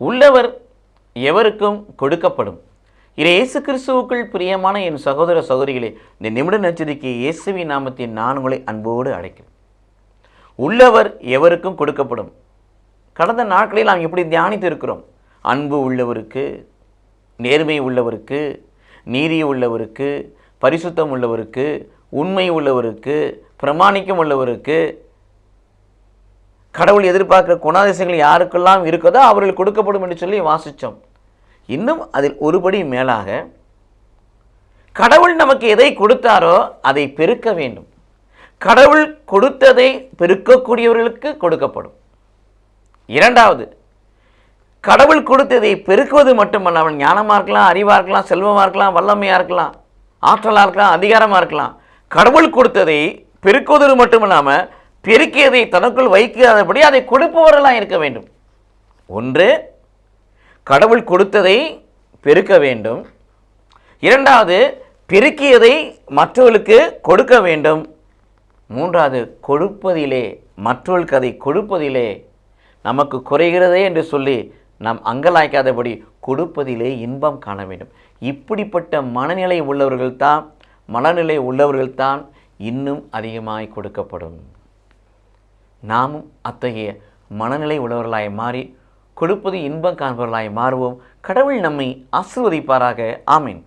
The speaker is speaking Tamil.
உள்ளவர் எவருக்கும் கொடுக்கப்படும். இது இயேசு கிறிஸ்துவுக்குள் பிரியமான என் சகோதர சகோதரிகளே இந்த நிமிட நச்சரிக்கை இயேசுவின் நாமத்தின் நான் உங்களை அன்போடு அழைக்கிறேன். உள்ளவர் எவருக்கும் கொடுக்கப்படும். கடந்த நாட்களில் நாம் எப்படி தியானித்து இருக்கிறோம் அன்பு உள்ளவருக்கு நேர்மை உள்ளவருக்கு நீதி உள்ளவருக்கு பரிசுத்தம் உள்ளவருக்கு உண்மை உள்ளவருக்கு பிரமாணிக்கம் உள்ளவருக்கு கடவுள் எதிர்பார்க்கிற குணாதிசயங்கள் யாருக்கெல்லாம் இருக்கதோ அவர்கள் கொடுக்கப்படும் என்று சொல்லி வாசித்தோம் இன்னும் அதில் ஒருபடி மேலாக கடவுள் நமக்கு எதை கொடுத்தாரோ அதை பெருக்க வேண்டும். கடவுள் கொடுத்ததை பெருக்கக்கூடியவர்களுக்கு கொடுக்கப்படும். இரண்டாவது கடவுள் கொடுத்ததை பெருக்குவது மட்டுமல்லாமல் ஞானமாக இருக்கலாம் அறிவாக இருக்கலாம் செல்வமாக இருக்கலாம் வல்லமையாக இருக்கலாம் ஆற்றலாக இருக்கலாம் அதிகாரமாக இருக்கலாம். கடவுள் கொடுத்ததை பெருக்குவது மட்டுமல்லாமல் பெருக்கியதை தனக்குள் வைக்காதபடி அதை கொடுப்பவர்களாக இருக்க வேண்டும். ஒன்று கடவுள் கொடுத்ததை பெருக்க வேண்டும். இரண்டாவது பெருக்கியதை மற்றவர்களுக்கு கொடுக்க வேண்டும். மூன்றாவது கொடுப்பதிலே மற்றவர்களுக்கு அதை கொடுப்பதிலே நமக்கு குறைகிறதே என்று சொல்லி நாம் அங்கலாய்க்காதபடி கொடுப்பதிலே இன்பம் காண வேண்டும். இப்படிப்பட்ட மனநிலை உள்ளவர்கள்தான் மனநிலை உள்ளவர்கள்தான் இன்னும் அதிகமாய் கொடுக்கப்படும். நாமும் அத்தகைய மனநிலை உள்ளவர்களாய் மாறி கொடுப்பது இன்பம் காண்பவர்களாய் மாறுவோம். கடவுள் நம்மை ஆசிர்வதிப்பாராக. ஆமீன்.